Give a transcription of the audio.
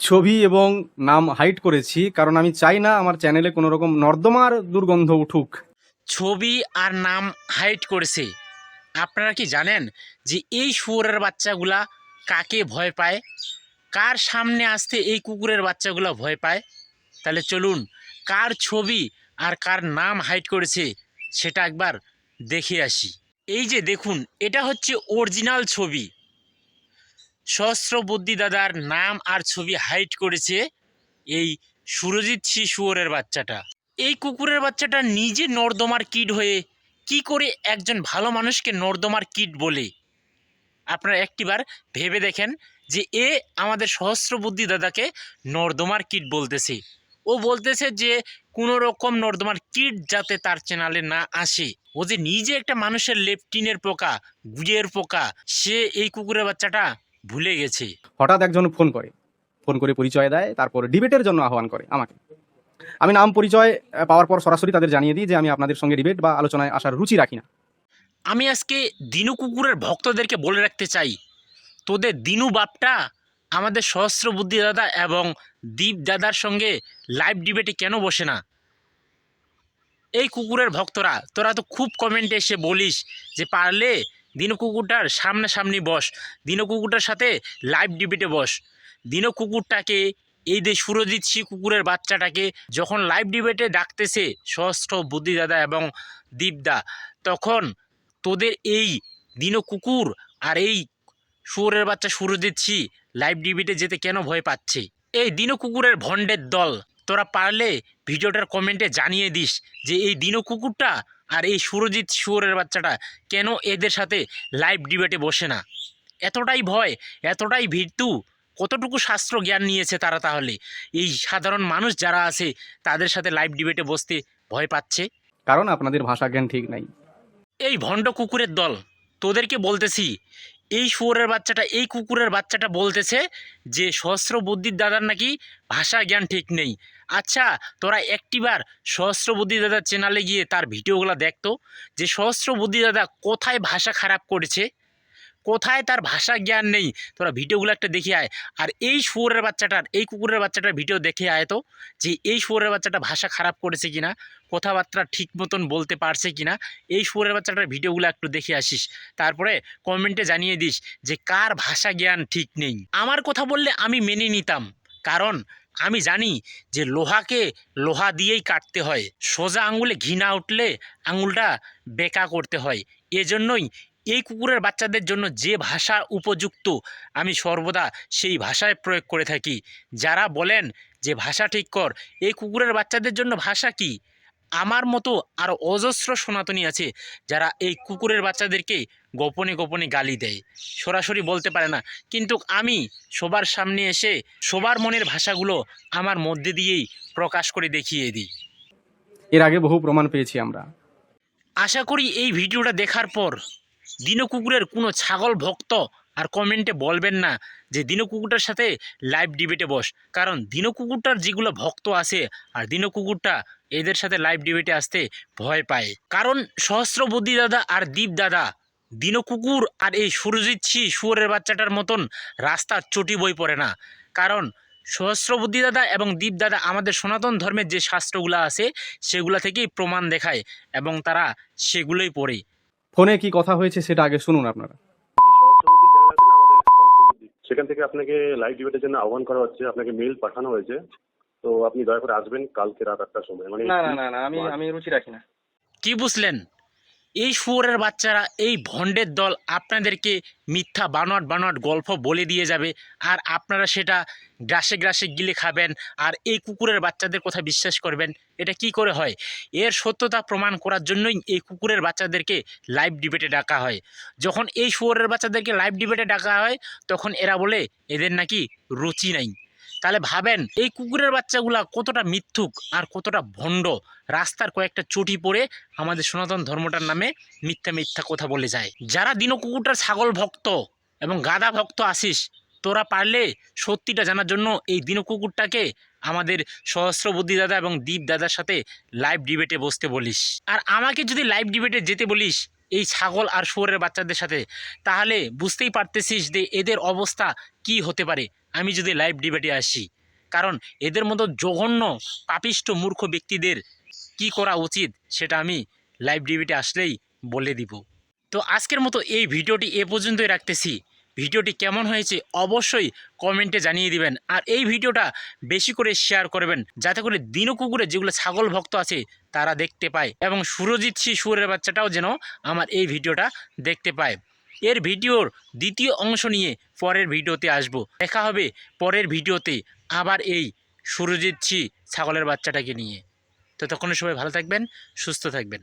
ছবি এবং নাম হাইড করেছি, কারণ আমি চাই না আমার চ্যানেলে কোনো রকম নর্দমার দুর্গন্ধ উঠুক। ছবি আর নাম হাইড করেছে। আপনারা কি জানেন যে এই শুয়োরের বাচ্চাগুলা কাকে ভয় পায়? কার সামনে আসতে এই কুকুরের বাচ্চাগুলা ভয় পায়? তাহলে চলুন, কার ছবি আর কার নাম হাইড করেছে সেটা একবার দেখে আসি। এই যে দেখুন, এটা হচ্ছে অরিজিনাল ছবি। সহস্র বুদ্ধি দাদার নাম আর ছবি হাইট করেছে এই সুরজিৎ সি শুয়োরের বাচ্চাটা। এই কুকুরের বাচ্চাটা নিজে নর্দমার কিড হয়ে কি করে একজন ভালো মানুষকে নর্দমার কিড বলে? আপনারা একটিবার ভেবে দেখেন যে এ আমাদের সহস্র বুদ্ধি দাদাকে নর্দমার কিট বলতেছে। ও বলতেছে যে কোনো রকম নর্দমার কিট যাতে তার চ্যানেলে না আসে। ও যে নিজে একটা মানুষের লেপটিনের পোকা, গুড়ের পোকা, সে এই কুকুরের বাচ্চাটা ভুলে গেছে। হঠাৎ একজন ফোন করে। ফোন করে পরিচয় দেয় তারপর ডিবেটের জন্য আহ্বান করে আমাকে। আমি নাম পরিচয় পাওয়ার পর সরাসরি তাদের জানিয়ে দিই যে আমি আপনাদের সঙ্গে ডিবেট বা আলোচনায় আসার রুচি রাখি না। আমি আজকে দিনু কুকুরের ভক্তদেরকে বলে রাখতে চাই। তোদের দিনু বাপটা আমাদের সহস্র বুদ্ধি দাদা এবং দীপ দাদার সঙ্গে লাইভ ডিবেটে কেন বসে না? এই কুকুরের ভক্তরা তোরা তো খুব কমেন্টে এসে বলিস যে পারলে দিনু কুকুরটার সামনাসামনি বস। দিনু কুকুরটার সাথে লাইভ ডিবেটে বস। দিনু কুকুরটাকে, এই যে সুরজিৎ সি কুকুরের বাচ্চাটাকে যখন লাইভ ডিবেটে ডাকতেছে সহস্র বুদ্ধি দাদা এবং দীপদা তখন তোদের এই দিনো কুকুর আর এই শুয়োরের বাচ্চা সুর দিচ্ছি লাইভ ডিবিটে যেতে কেন ভয় পাচ্ছে? এই দিনো কুকুরের ভণ্ডের দল, তোরা পারলে ভিডিওটার কমেন্টে জানিয়ে দিস যে এই দিনো কুকুরটা আর এই সুরজিৎ শুয়োরের বাচ্চাটা কেন এদের সাথে লাইভ ডিবেটে বসে না? এতটাই ভয় এতটাই ভিড়তু কতটুকু শাস্ত্র জ্ঞান নিয়েছে তারা তাহলে? এই সাধারণ মানুষ যারা আছে তাদের সাথে লাইভ ডিবেটে বসতে ভয় পাচ্ছে? কারণ আপনাদের ভাষা জ্ঞান ঠিক নাই। এই ভণ্ড কুকুরের দল তোদেরকে বলতেছি এই শুয়োরের বাচ্চাটা, এই কুকুরের বাচ্চাটা বলতেছে যে, সহস্র বুদ্ধির দাদার নাকি ভাষা জ্ঞান ঠিক নেই। আচ্ছা তোরা একটিবার সহস্র বুদ্ধি দাদার চ্যানেলে গিয়ে তার ভিডিওগুলো দেখতো যে, সহস্র বুদ্ধি দাদা কোথায় ভাষা খারাপ করেছে? কোথায় তার ভাষা জ্ঞান নেই? তোরা ভিডিওগুলো একটা দেখে আয়। আর এই শুয়োরের বাচ্চাটার, এই কুকুরের বাচ্চাটার ভিডিও দেখে আয় তো, যে এই শুয়োরের বাচ্চাটা ভাষা খারাপ করেছে কিনা, কথাবার্তা ঠিক মতন বলতে পারছে কিনা, এই শুয়োরের বাচ্চাটার ভিডিওগুলো একটু দেখে আসিস। তারপরে কমেন্টে জানিয়ে দিস যে কার ভাষা জ্ঞান ঠিক নেই। আমার কথা বললে আমি মেনে নিতাম, কারণ আমি জানি যে লোহাকে লোহা দিয়েই কাটতে হয়। সোজা আঙুলে ঘি না উঠলে আঙুলটা বেকা করতে হয়। এজন্যই এই কুকুরের বাচ্চাদের জন্য যে ভাষা উপযুক্ত আমি সর্বদা সেই ভাষায় প্রয়োগ করে থাকি। যারা বলেন যে ভাষা ঠিক কর এই কুকুরের বাচ্চাদের জন্য ভাষা কি? আমার মতো আরও অজস্র সনাতনী আছে যারা এই কুকুরের বাচ্চাদেরকে গোপনে গোপনে গালি দেয়। সরাসরি বলতে পারে না। কিন্তু আমি সবার সামনে এসে সবার মনের ভাষাগুলো আমার মধ্যে দিয়েই প্রকাশ করে দেখিয়ে দিই। এর আগে বহু প্রমাণ পেয়েছি আমরা। আশা করি এই ভিডিওটা দেখার পর দিনো কুকুরের কোনো ছাগল ভক্ত আর কমেন্টে বলবেন না যে দিনো কুকুরটার সাথে লাইভ ডিবেটে বস। কারণ দিনো কুকুরটার যেগুলো ভক্ত আছে আর দিনো কুকুরটা এদের সাথে লাইভ ডিবেটে আসতে ভয় পায়। কারণ সহস্র বুদ্ধি দাদা আর দীপ দাদা দিনো কুকুর আর এই সুরজিৎ সি শুয়োরের বাচ্চাটার মতন রাস্তার চটি বই পড়ে না। কারণ সহস্র বুদ্ধি দাদা এবং দীপ দাদা আমাদের সনাতন ধর্মের যে শাস্ত্রগুলো আছে সেগুলো থেকেই প্রমাণ দেখায় এবং তারা সেগুলোই পড়ে। ফোনে কি কথা হয়েছে সেটা আগে শুনুন আপনারা। সেখান থেকে আপনাকে লাইভ ডিবেটের জন্য আহ্বান করা হচ্ছে আপনাকে মেইল পাঠানো হয়েছে। তো আপনি দয়া করে আসবেন কালকে রাত আটটার সময়। মানে না না না আমি আমি রুচি রাখি না। কি বুঝলেন? এই শুয়োরের বাচ্চারা, এই ভণ্ডের দল আপনাদেরকে মিথ্যা বানোয়াট বানোয়াট গল্প বলে দিয়ে যাবে। আর আপনারা সেটা গ্রাসে গ্রাসে গিলে খাবেন আর এই কুকুরের বাচ্চাদের কথা বিশ্বাস করবেন। এটা কি করে হয়? এর সত্যতা প্রমাণ করার জন্যই এই কুকুরের বাচ্চাদেরকে লাইভ ডিবেটে ডাকা হয়। যখন এই শুয়োরের বাচ্চাদেরকে লাইভ ডিবেটে ডাকা হয়, তখন এরা বলে, এদের নাকি রুচি নাই। তাহলে ভাবেন, এই কুকুরের বাচ্চাগুলা কতটা মিথ্যুক আর কতটা ভণ্ড। রাস্তার কয়েকটা চটি পড়ে আমাদের সনাতন ধর্মটার নামে মিথ্যা মিথ্যা কথা বলে যায়। যারা দিন কুকুরটার ছাগল ভক্ত এবং গাদা ভক্ত আসিস তোরা পারলে সত্যিটা জানার জন্য এই দিন কুকুরটাকে আমাদের সহস্র বুদ্ধি দাদা এবং দীপ দাদার সাথে লাইভ ডিবেটে বসতে বলিস। আর আমাকে যদি লাইভ ডিবেটে যেতে বলিস এই ছাগল আর শুয়োরের বাচ্চাদের সাথে, তাহলে বুঝতেই পারতেছিস যে এদের অবস্থা কি হতে পারে। আমি যদি লাইভ ডিবেটে আসি, কারণ এদের মতো জঘন্য পাপিষ্ট মূর্খ ব্যক্তিদের কি করা উচিত সেটা আমি লাইভ ডিবেটে আসলেই বলে দিব। তো আজকের মতো এই ভিডিওটি এ পর্যন্তই রাখতেছি। ভিডিওটি কেমন হয়েছে অবশ্যই কমেন্টে জানিয়ে দিবেন। আর এই ভিডিওটা বেশি করে শেয়ার করবেন, যাতে করে দিনও কুকুরে যেগুলো ছাগল ভক্ত আছে তারা দেখতে পায় এবং সুরজিৎ সি সুরের বাচ্চাটাও যেন আমার এই ভিডিওটা দেখতে পায়। এর ভিডিওর দ্বিতীয় অংশ নিয়ে পরের ভিডিওতে আসব। দেখা হবে পরের ভিডিওতে আবার এই সুরজিৎ ছি ছাগলের বাচ্চাটাকে নিয়ে। তো ততক্ষণে সবাই ভালো থাকবেন, সুস্থ থাকবেন।